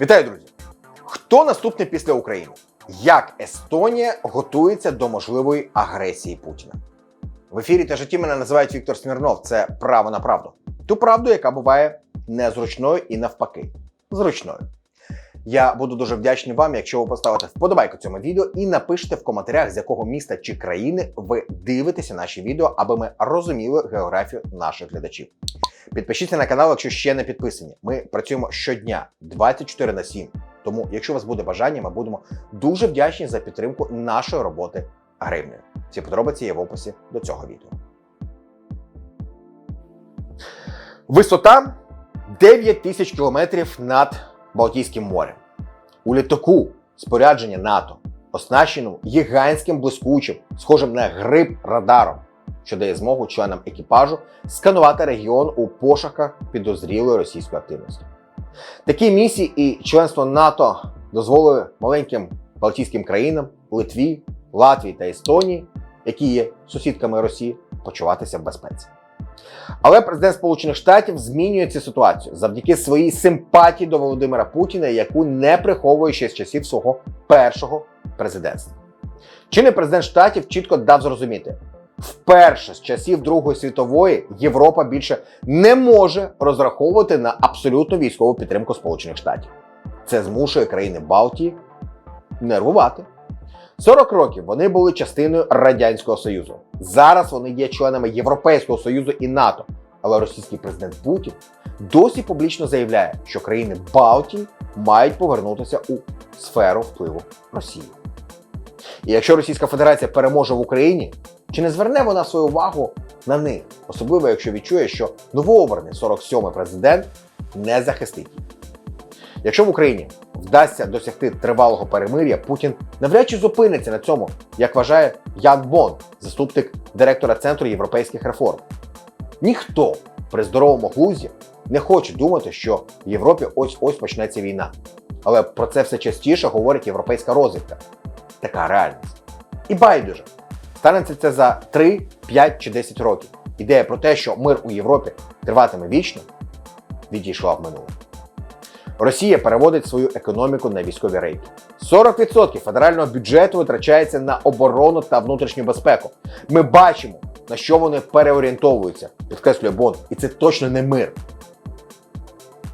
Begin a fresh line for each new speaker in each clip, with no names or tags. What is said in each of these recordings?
Вітаю, друзі! Хто наступний після України? Як Естонія готується до можливої агресії Путіна? В ефірі та житті мене називають Віктор Смірнов. Це право на правду. Ту правду, яка буває незручною і навпаки, зручною. Я буду дуже вдячний вам, якщо ви поставите вподобайку цьому відео і напишете в коментарях, з якого міста чи країни ви дивитеся наші відео, аби ми розуміли географію наших глядачів. Підпишіться на канал, якщо ще не підписані. Ми працюємо щодня 24 на 7. Тому, якщо у вас буде бажання, ми будемо дуже вдячні за підтримку нашої роботи гривнею. Всі подробиці є в описі до цього відео. Висота 9 тисяч кілометрів над Балтійським морем. У літаку спорядження НАТО, оснащеному гігантським блискучим, схожим на гриб радаром, що дає змогу членам екіпажу сканувати регіон у пошуках підозрілої російської активності. Такі місії і членство НАТО дозволили маленьким Балтійським країнам Литві, Латвії та Естонії, які є сусідками Росії, почуватися в безпеці. Але президент Сполучених Штатів змінює цю ситуацію завдяки своїй симпатії до Володимира Путіна, яку не приховує ще з часів свого першого президентства. Чинний президент Штатів чітко дав зрозуміти, вперше з часів Другої світової Європа більше не може розраховувати на абсолютну військову підтримку Сполучених Штатів. Це змушує країни Балтії нервувати. 40 років вони були частиною Радянського Союзу. Зараз вони є членами Європейського Союзу і НАТО. Але російський президент Путін досі публічно заявляє, що країни Балтії мають повернутися у сферу впливу Росії. І якщо Російська Федерація переможе в Україні, чи не зверне вона свою увагу на них, особливо якщо відчує, що новообраний 47-й президент не захистить? Якщо в Україні вдасться досягти тривалого перемир'я, Путін навряд чи зупиниться на цьому, як вважає Ян Бон, заступник директора Центру європейських реформ. Ніхто при здоровому глузді не хоче думати, що в Європі ось ось почнеться війна. Але про це все частіше говорить європейська розвідка. Така реальність. І байдуже. Станеться це за 3, 5 чи 10 років. Ідея про те, що мир у Європі триватиме вічно, відійшла в минуле. Росія переводить свою економіку на військові рейки. 40% федерального бюджету витрачається на оборону та внутрішню безпеку. Ми бачимо, на що вони переорієнтовуються, підкреслює Бон, і це точно не мир.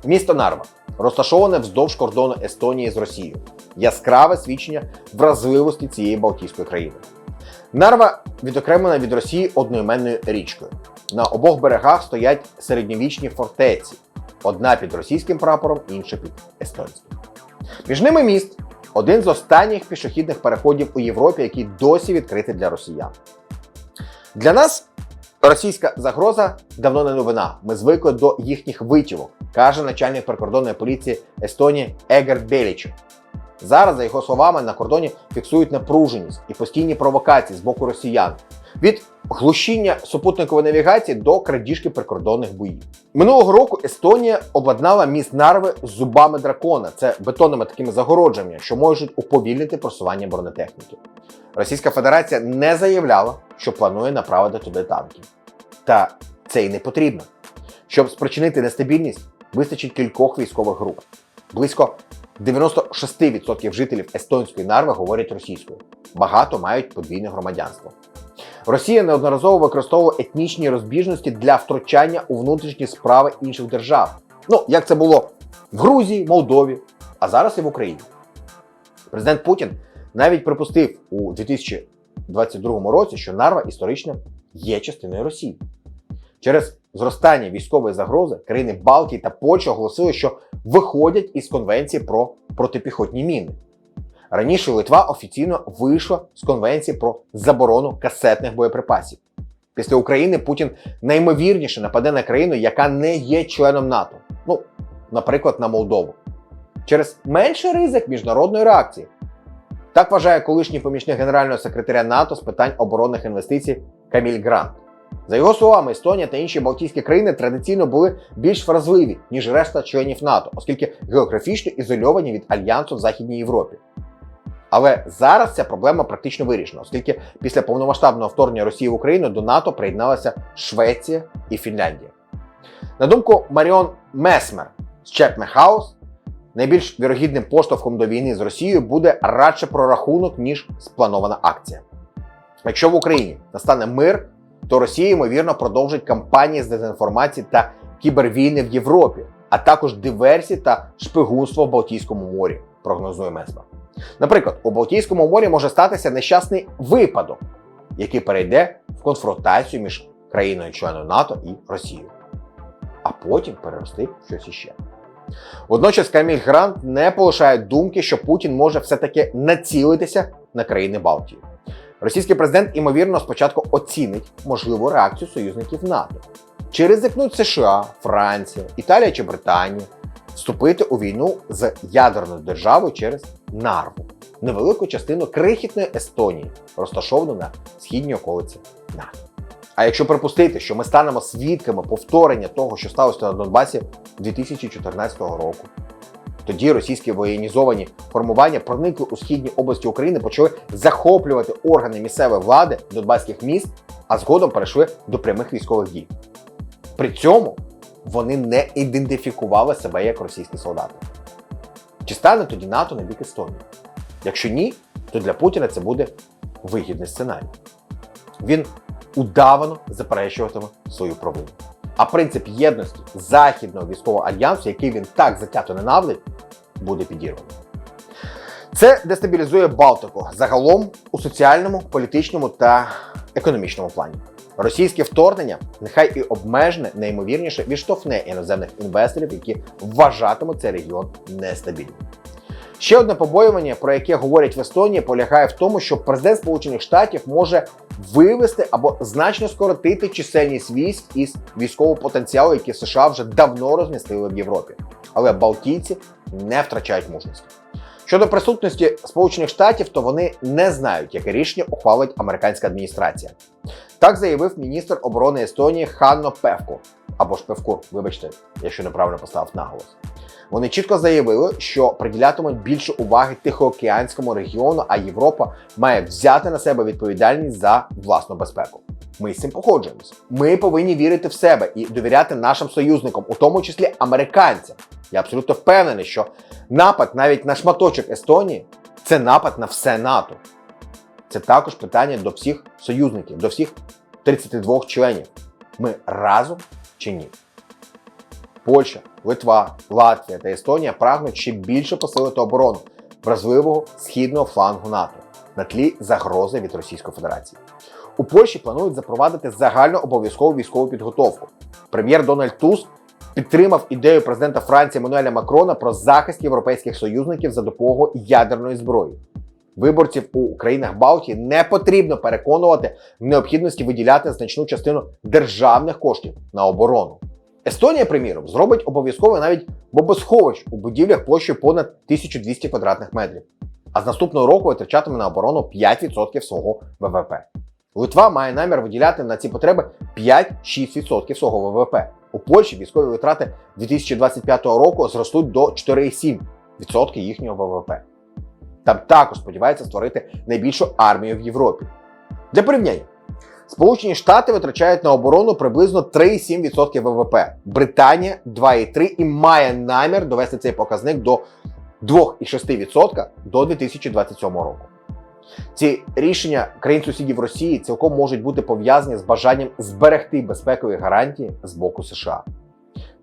Місто Нарва розташоване вздовж кордону Естонії з Росією. Яскраве свідчення вразливості цієї Балтійської країни. Нарва відокремлена від Росії одноіменною річкою. На обох берегах стоять середньовічні фортеці, одна під російським прапором, інша під естонським. Між ними міст один з останніх пішохідних переходів у Європі, який досі відкритий для росіян. Для нас російська загроза давно не новина. Ми звикли до їхніх витівок, каже начальник прикордонної поліції Естонії Егерт Белічев. Зараз, за його словами, на кордоні фіксують напруженість і постійні провокації з боку росіян. Від глушіння супутникової навігації до крадіжки прикордонних боїв. Минулого року Естонія обладнала міст Нарви зубами дракона. Це бетонними такими загородженнями, що можуть уповільнити просування бронетехніки. Російська Федерація не заявляла, що планує направити туди танки. Та це й не потрібно. Щоб спричинити нестабільність, вистачить кількох військових груп. Близько 96% жителів естонської нарви говорять російською. Багато мають подвійне громадянство. Росія неодноразово використовувала етнічні розбіжності для втручання у внутрішні справи інших держав. Ну, як це було в Грузії, Молдові, а зараз і в Україні. Президент Путін навіть припустив у 2022 році, що Нарва історично є частиною Росії. Через зростання військової загрози країни Балтії та Польща оголосили, що виходять із конвенції про протипіхотні міни. Раніше Литва офіційно вийшла з конвенції про заборону касетних боєприпасів. Після України Путін наймовірніше нападе на країну, яка не є членом НАТО. Ну, наприклад, на Молдову. Через менший ризик міжнародної реакції. Так вважає колишній помічник генерального секретаря НАТО з питань оборонних інвестицій Каміль Грант. За його словами, Естонія та інші Балтійські країни традиційно були більш вразливі, ніж решта членів НАТО, оскільки географічно ізольовані від альянсу в Західній Європі. Але зараз ця проблема практично вирішена, оскільки після повномасштабного вторгнення Росії в Україну до НАТО приєдналася Швеція і Фінляндія. На думку Маріон Месмер з Чепме Хаус, найбільш вірогідним поштовхом до війни з Росією буде радше прорахунок, ніж спланована акція. Якщо в Україні настане мир, то Росія, ймовірно, продовжить кампанії з дезінформації та кібервійни в Європі, а також диверсії та шпигунство в Балтійському морі, прогнозує МЕСБА. Наприклад, у Балтійському морі може статися нещасний випадок, який перейде в конфронтацію між країною-членою НАТО і Росією, а потім перерости в щось іще. Водночас Каміль Грант не полишає думки, що Путін може все-таки націлитися на країни Балтії. Російський президент, імовірно, спочатку оцінить можливу реакцію союзників НАТО. Чи ризикнуть США, Франція, Італія чи Британія вступити у війну з ядерною державою через Нарву, невелику частину крихітної Естонії, розташовану на східній околиці НАТО. А якщо припустити, що ми станемо свідками повторення того, що сталося на Донбасі 2014 року, тоді російські воєнізовані формування проникли у східні області України, почали захоплювати органи місцевої влади донбаських міст, а згодом перейшли до прямих військових дій. При цьому вони не ідентифікували себе як російські солдати. Чи стане тоді НАТО на бік Естонії? Якщо ні, то для Путіна це буде вигідний сценарій. Він удавано заперечуватиме свою провину. А принцип єдності Західного військового альянсу, який він так затято ненавидить, буде підірваний. Це дестабілізує Балтику загалом у соціальному, політичному та економічному плані. Російське вторгнення, нехай і обмежене, найімовірніше відштовхне іноземних інвесторів, які вважатимуть цей регіон нестабільним. Ще одне побоювання, про яке говорять в Естонії, полягає в тому, що президент Сполучених Штатів може вивести або значно скоротити чисельність військ із військового потенціалу, який США вже давно розмістили в Європі. Але Балтійці не втрачають мужності. Щодо присутності Сполучених Штатів, то вони не знають, яке рішення ухвалить американська адміністрація. Так заявив міністр оборони Естонії Ханно Певко, або ж Певку, вибачте, якщо неправильно поставив наголос. Вони чітко заявили, що приділятимуть більше уваги Тихоокеанському регіону, а Європа має взяти на себе відповідальність за власну безпеку. Ми з цим погоджуємося. Ми повинні вірити в себе і довіряти нашим союзникам, у тому числі американцям. Я абсолютно впевнений, що напад навіть на шматочок Естонії це напад на все НАТО. Це також питання до всіх союзників, до всіх 32 членів. Ми разом чи ні? Польща, Литва, Латвія та Естонія прагнуть ще більше посилити оборону вразливого східного флангу НАТО на тлі загрози від Російської Федерації. У Польщі планують запровадити загально обов'язкову військову підготовку. Прем'єр Дональд Туск підтримав ідею президента Франції Мануеля Макрона про захист європейських союзників за допомогою ядерної зброї. Виборців у країнах Балтії не потрібно переконувати в необхідності виділяти значну частину державних коштів на оборону. Естонія, приміром, зробить обов'язково навіть бомбосховищ у будівлях площею понад 1200 квадратних метрів, а з наступного року витрачатиме на оборону 5% свого ВВП. Литва має намір виділяти на ці потреби 5-6% свого ВВП. У Польщі військові витрати 2025 року зростуть до 4,7% їхнього ВВП. Там також сподіваються створити найбільшу армію в Європі. Для порівняння, Сполучені Штати витрачають на оборону приблизно 3,7% ВВП, Британія 2,3% і має намір довести цей показник до 2,6% до 2027 року. Ці рішення країн-сусідів Росії цілком можуть бути пов'язані з бажанням зберегти безпекові гарантії з боку США.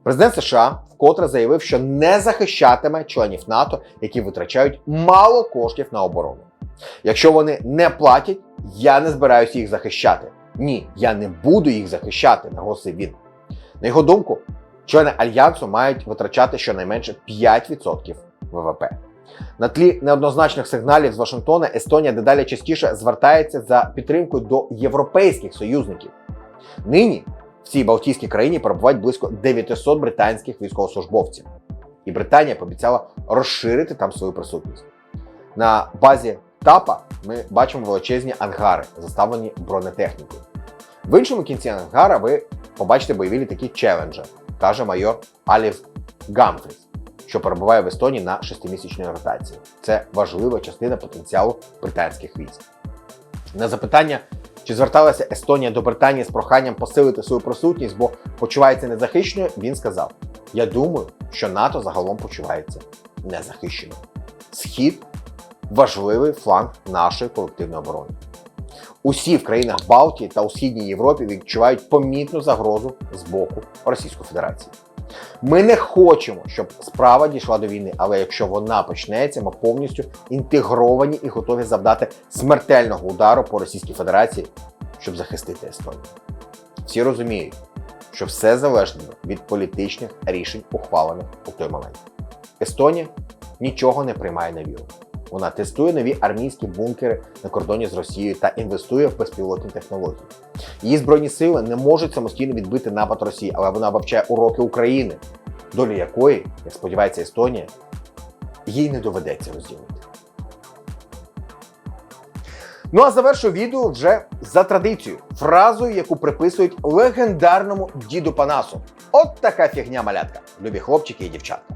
Президент США вкотре заявив, що не захищатиме членів НАТО, які витрачають мало коштів на оборону. Якщо вони не платять, я не збираюся їх захищати. Ні, я не буду їх захищати, наголосив він. На його думку, члени альянсу мають витрачати щонайменше 5% ВВП. На тлі неоднозначних сигналів з Вашингтона Естонія дедалі частіше звертається за підтримкою до європейських союзників. Нині в цій Балтійській країні перебувають близько 900 британських військовослужбовців, і Британія пообіцяла розширити там свою присутність. На базі ТАПа ми бачимо величезні ангари, заставлені бронетехнікою. В іншому кінці ангара ви побачите бойові літаки Challenger, каже майор Алів Гамфріс, що перебуває в Естонії на шестимісячній ротації. Це важлива частина потенціалу британських військ. На запитання, чи зверталася Естонія до Британії з проханням посилити свою присутність, бо почувається незахищеною, він сказав: Я думаю, що НАТО загалом почувається не захищено. Схід важливий фланг нашої колективної оборони. Усі в країнах Балтії та у східній Європі відчувають помітну загрозу з боку Російської Федерації. Ми не хочемо, щоб справа дійшла до війни, але якщо вона почнеться, ми повністю інтегровані і готові завдати смертельного удару по Російській Федерації, щоб захистити Естонію. Всі розуміють, що все залежно від політичних рішень, ухвалених у той момент. Естонія нічого не приймає на віру. Вона тестує нові армійські бункери на кордоні з Росією та інвестує в безпілотні технології. Її збройні сили не можуть самостійно відбити напад Росії, але вона вивчає уроки України, долю якої, як сподівається Естонія, їй не доведеться розділити. Ну а завершу відео вже за традицією, фразою, яку приписують легендарному діду Панасу. От така фігня малятка, любі хлопчики і дівчатка.